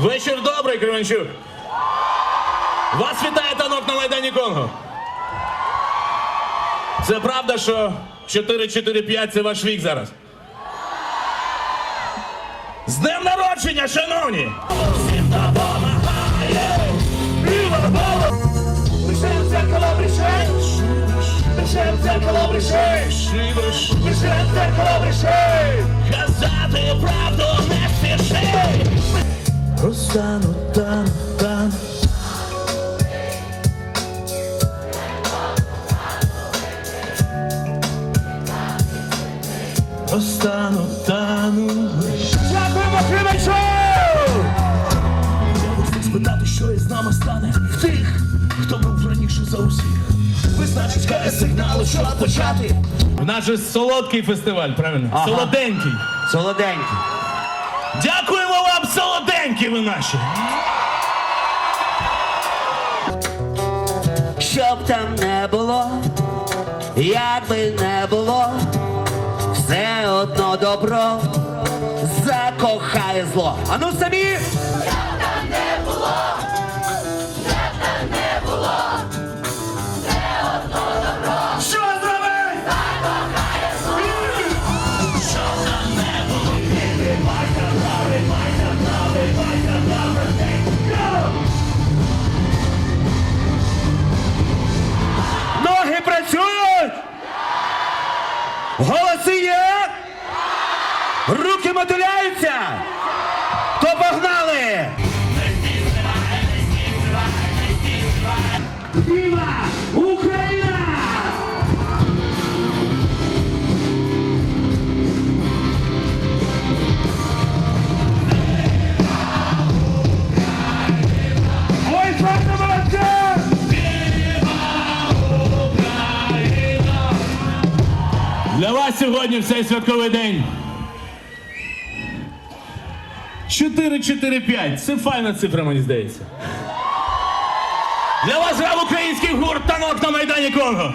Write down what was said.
Вечір добрий, Кременчук. Вас вітає танок на Майдані Конго. Це правда, що 4-4-5 це ваш вік зараз. З днем народження, шановні! Казати правду не спіши! Розтану, тану, тану. Розтану, тану. Дякуємо, Кременчук! Я хотів спитати, що із нами стане в тих, хто був раніше за усіх. Визначить хай сигнали, щоб почати. У нас же солодкий фестиваль, правильно? Солоденький. Солоденький. Дякуємо вам, ви наші! Щоб там не було, як би не було, все одно добро закохає зло. А ну самі! Що зробить? Ноги Голоси є! Руки мотиляються! Для вас сьогодні в цей святковий день. 4-4-5. Це файна цифра, мені здається. Для вас грав український гурт танок на Майдані Конго.